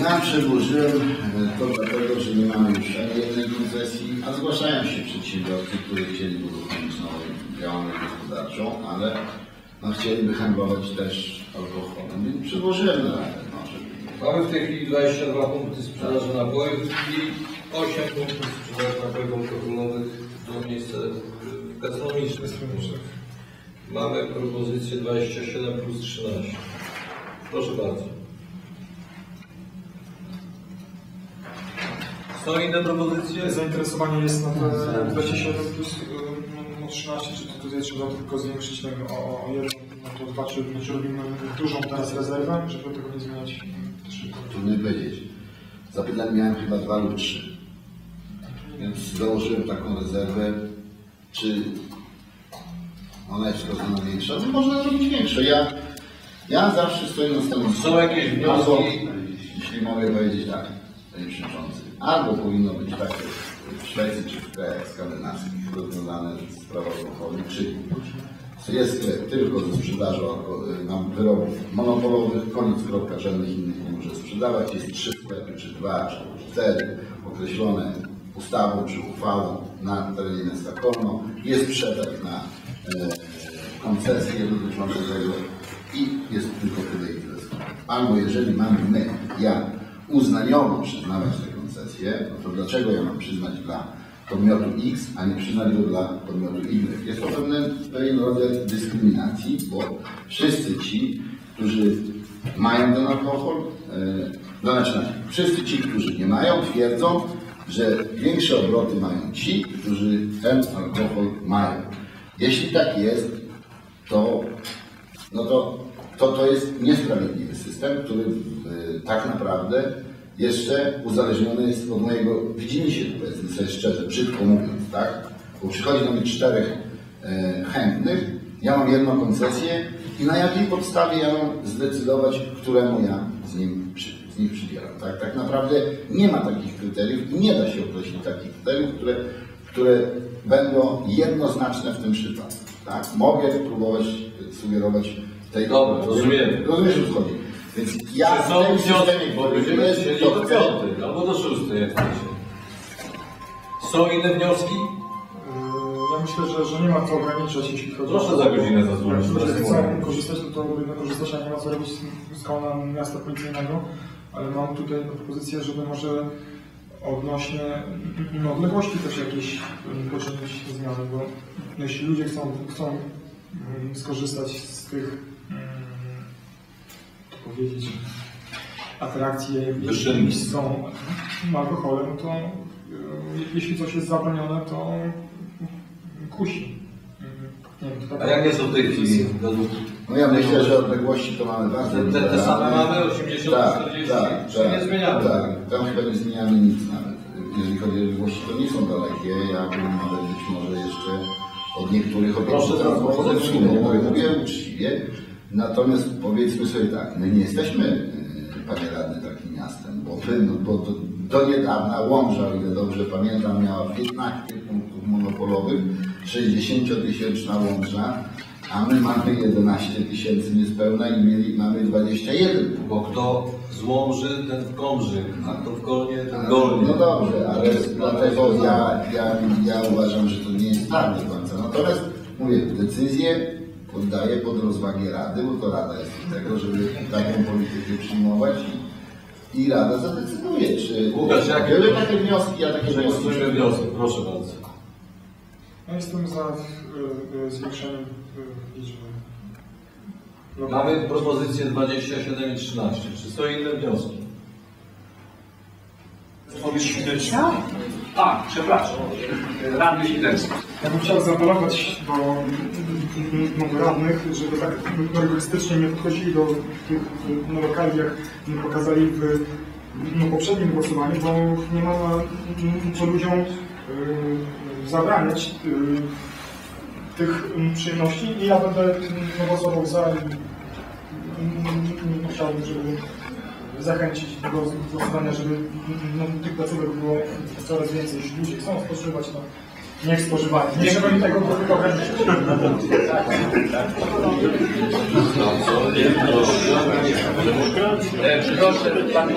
Ja przedłożyłem e, to dlatego, że nie mamy już ani jednej koncesji, a zgłaszają się przedsiębiorcy, którzy chcieliby uruchomić nową działalność gospodarczą, ale no, chcieliby handlować też alkoholem. Więc przedłożyłem na radę. No. Mamy w tej chwili 22 punkty sprzedaży napojów i 8 punktów sprzedaży napojów alkoholowych do miejsca y, gastronomicznych. Mamy propozycję 27 plus 13. Proszę bardzo. Są inne propozycje? Zainteresowanie jest na te 27 plus y, no, 13, czy to tutaj trzeba tylko zwiększyć tego o, o jeden, no to dwa, czy, czy robimy dużą teraz rezerwę, żeby tego nie zmieniać szybko. Trudno powiedzieć. Zapytań miałem chyba dwa lub trzy. Więc założyłem taką rezerwę, czy ona jest wskazana większa, no można zrobić większą. Ja, ja zawsze stoję na stanowisku. Są jakieś wnioski? Jeśli mogę powiedzieć tak, panie przewodniczący, albo powinno być tak w Szwecji czy w krajach skandynawskich rozwiązane sprawa alkoholu, czy jest tylko ze sprzedażą nam wyrobów monopolowych, koniec kropka, żadnych innych nie może sprzedawać. Jest trzy sklepy, czy dwa, czy cztery, określone ustawą czy uchwałą na terenie miasta Kolno. Jest przetarg na e, koncesje dotyczące tego i jest tylko tyle i. Albo jeżeli mamy my, ja, uznaniowo przyznawać te koncesje, no to dlaczego ja mam przyznać dla podmiotu X, a nie przyznać go dla podmiotu Y? Jest to pewien, pewien rodzaj dyskryminacji, bo wszyscy ci, którzy mają ten alkohol, no znaczy wszyscy ci, którzy nie mają, twierdzą, że większe obroty mają ci, którzy ten alkohol mają. Jeśli tak jest, to, no to, to, to jest niesprawiedliwy system, który y, tak naprawdę jeszcze uzależniony jest od mojego widzimisię, powiedzmy sobie szczerze, brzydko mówiąc, tak? Bo przychodzi do mnie czterech e, chętnych, ja mam jedną koncesję i na jakiej podstawie ja mam zdecydować, któremu ja z nim przy, z nich przybieram, tak? Tak naprawdę nie ma takich kryteriów i nie da się określić takich kryteriów, które, które będą jednoznaczne w tym przypadku, tak? Mogę próbować sugerować tej... Dobra, rozumiem. Rozumiesz, o co chodzi. Więc ja w tym systemie, to do piątej albo do szóstej, jak chcecie. Są inne wnioski? Yy, Ja myślę, że, że nie ma co ograniczać, jeśli chodzi Proszę za godzinę zadzwonić. Ludzie Proszę chcą korzystać, to powinno korzystać, a nie ma co robić z koła miasta policyjnego. Ale mam tutaj propozycję, żeby może odnośnie no, odległości też jakieś poczynić zmiany, bo jeśli ludzie chcą, chcą mm, skorzystać z tych, mm, to powiedzieć, Wyszynki. jeśli są alkoholem, to y, jeśli coś jest zabronione, to kusi. Nie wiem, to A jakie są w tej chwili. No ja myślę, że odległości to mamy bardzo Te- te- same mamy, 80, tak, 40, tak, czy tak, nie zmieniamy? Tak, tam chyba nie zmieniamy nic nawet. Jeżeli chodzi o odległości, to nie są dalekie. Ja bym nawet być może jeszcze od niektórych obiektów proszę. mówię, mówię uczciwie. Natomiast powiedzmy sobie tak, my nie jesteśmy, y, panie radny, takim miastem, bo, wy, no, bo do, do niedawna Łomża, o ile dobrze pamiętam, miała 15 punktów monopolowych, 60-tysięczna Łomża, a my mamy 11 tysięcy niespełna i mieli, mamy 21 Bo kto złomży, ten w komży, a kto w kolnie, ten golnie. No dobrze, ale dlatego ja, ja, ja uważam, że to nie jest tak do końca. Natomiast mówię, decyzję poddaję pod rozwagę Rady, bo to Rada jest od tego, żeby taką politykę przyjmować i, i Rada zadecyduje, czy Łukasz, jakie- były takie wnioski, ja takie wnioski wniosek, proszę bardzo. Ja jestem za y, y, zwiększeniem y, liczby. Mamy propozycję 27 i 13. Czy są inne wnioski? Powiedz Świderski. A, przepraszam. Radny Świderski. Ja bym chciał zaapelować do, radnych, żeby tak rygorystycznie nie podchodzili do tych no, lokali, jak pokazali w no, poprzednim głosowaniu, bo nie ma co ludziom y, zabraniać y, tych przyjemności. I ja będę no, głosował za i y, chciałbym, żeby zachęcić do głosowania, żeby no, tych placówek było coraz więcej, jeśli ludzie chcą spożywać, to niech spożywają. Nie trzeba mi tego. E, Proszę, pan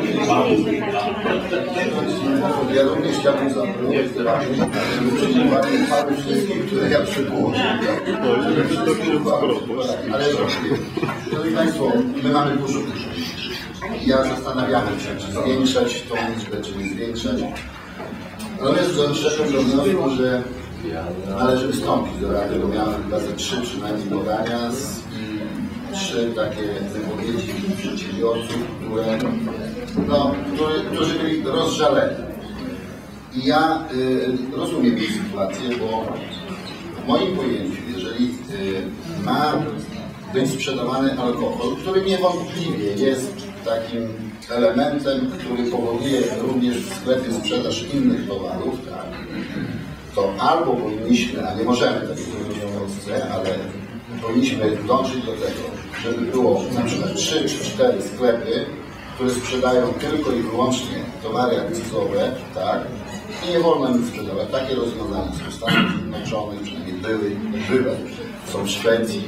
Ja również chciałbym zapytać, żeby panu wszystkich, które ja przywołuję. Ale Szanowni Państwo, my mamy dużo tych Ja zastanawiamy się, czy zwiększać tą liczbę, czy nie zwiększać. Natomiast doszedłem do wniosku, że należy wystąpić do Rady, bo miałem chyba ze trzy przynajmniej podania z, trzy takie wypowiedzi przedsiębiorców, które, no, które, którzy byli rozżaleni. I ja y, rozumiem tę sytuację, bo w moim pojęciu, jeżeli y, ma być sprzedawany alkohol, który niewątpliwie jest takim elementem, który powoduje również w sklepie sprzedaż innych towarów, tak, to albo powinniśmy, a nie możemy takiego zrobić w Polsce, ale powinniśmy dążyć do tego, żeby było na przykład 3 czy 4 sklepy, które sprzedają tylko i wyłącznie towary akcyzowe, tak? I nie wolno im sprzedawać. Takie rozwiązania są w Stanach Zjednoczonych, przynajmniej były, były, są w Szwecji.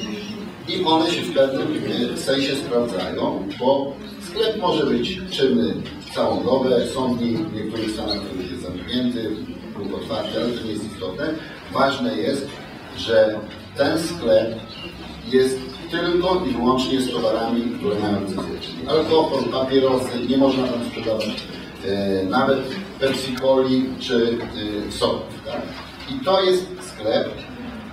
I one się w pewnym sensie sprawdzają, bo sklep może być czynny całą dobę, są dni w niektórych stanach, jest zamknięty lub otwarty, ale to nie jest istotne. Ważne jest, że ten sklep jest tylko i wyłącznie z towarami, które mają akcyzę. Czyli alkohol, papierosy, nie można tam sprzedawać e, nawet Pepsi-Coli czy e, soków. Tak? I to jest sklep,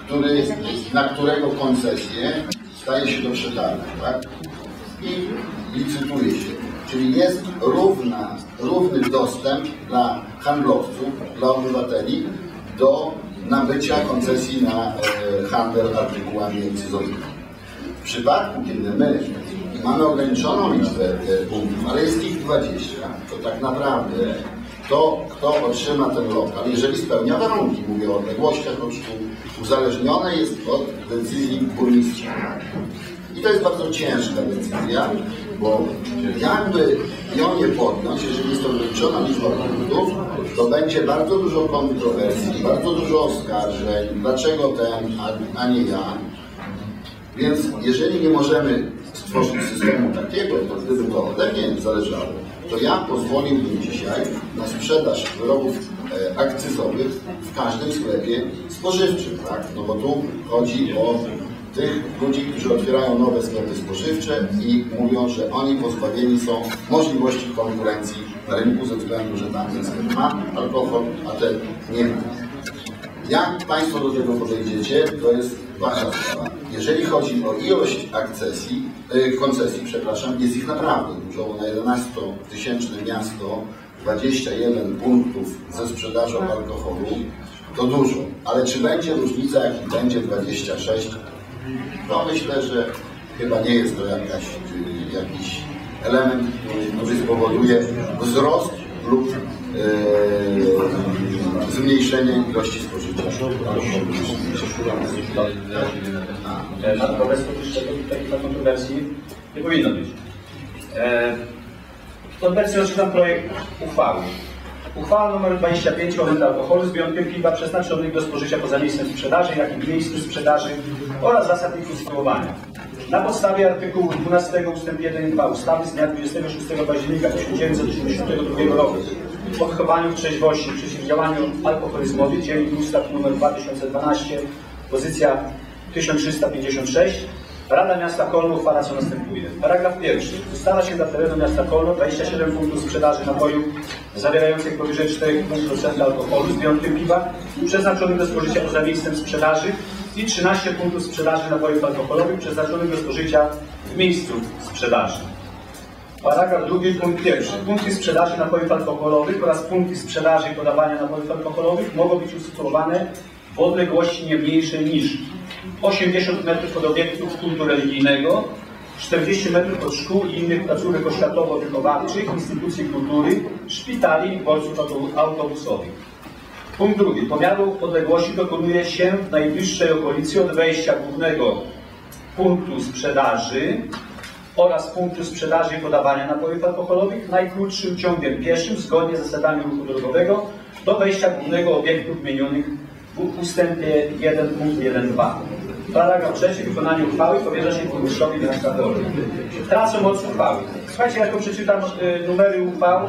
który, na którego koncesję staje się do przetargu. Tak? I licytuje się. Czyli jest równa, równy dostęp dla handlowców, dla obywateli do nabycia koncesji na e, handel artykułami akcyzowymi. W przypadku, kiedy my mamy ograniczoną liczbę e, punktów, ale jest ich 20, to tak naprawdę to, kto otrzyma ten lokal, jeżeli spełnia warunki, mówię o odległościach uzależnione jest od decyzji burmistrza. I to jest bardzo ciężka decyzja, bo jakby ją nie podjąć, jeżeli jest to ograniczona liczba punktów, to będzie bardzo dużo kontrowersji, bardzo dużo oskarżeń, dlaczego ten, a, a nie ja. Więc jeżeli nie możemy stworzyć systemu takiego, to gdyby to ode mnie zależało, to ja pozwoliłbym dzisiaj na sprzedaż wyrobów e, akcyzowych w każdym sklepie spożywczym, tak? No bo tu chodzi o tych ludzi, którzy otwierają nowe sklepy spożywcze i mówią, że oni pozbawieni są możliwości konkurencji na rynku ze względu, że tamten sklep ma alkohol, a ten nie ma. Jak Państwo do tego podejdziecie, to jest Wasza sprawa. Jeżeli chodzi o ilość akcesji, y, koncesji, przepraszam, jest ich naprawdę dużo, bo na 11-tysięczne miasto 21 punktów ze sprzedażą alkoholu to dużo. Ale czy będzie różnica, jak będzie 26? To myślę, że chyba nie jest to jakaś, y, jakiś element, który, spowoduje wzrost lub e, zmniejszenie ilości spożycia. Natomiast oczywiście takiej kontrowersji nie powinno być. E, obecnie odczytam projekt uchwały. Uchwała nr 25 o wędle alkoholu z wyjątkiem piwa przeznaczonych do spożycia poza miejscem sprzedaży, jak i miejscu sprzedaży oraz zasad ich konstruowania. Na podstawie artykułu 12 ust. 1 i 2 ustawy z dnia 26 października 1982 roku o wychowaniu w trzeźwości i przeciwdziałaniu alkoholizmowi, dziennik ustaw nr 2012, pozycja 1356, Rada Miasta Kolno uchwala co następuje. Paragraf pierwszy. Ustala się dla terenu miasta Kolno 27 punktów sprzedaży napojów zawierających powyżej 4,5% alkoholu z wyjątkiem piwa przeznaczonych do spożycia poza miejscem sprzedaży i 13 punktów sprzedaży napojów alkoholowych przeznaczonych do spożycia w miejscu sprzedaży. Paragraf drugi, punkt pierwszy. Punkty sprzedaży napojów alkoholowych oraz punkty sprzedaży i podawania napojów alkoholowych mogą być usytuowane w odległości nie mniejszej niż 80 metrów od obiektów kultu religijnego, 40 metrów od szkół i innych placówek oświatowo-wychowawczych, instytucji kultury, szpitali i dworców auto- autobusowych. Punkt drugi. Pomiaru odległości dokonuje się w najbliższej okolicy od wejścia głównego punktu sprzedaży oraz punktu sprzedaży i podawania napojów alkoholowych najkrótszym ciągiem pieszym zgodnie z zasadami ruchu drogowego do wejścia głównego obiektu wymienionych w ustępie 1 punkt 1.2. Paragraf trzeci. Wykonanie uchwały powierza się burmistrzowi miasta Wolny. Tracę moc uchwały. Słuchajcie, jak to przeczytam y, numery uchwał,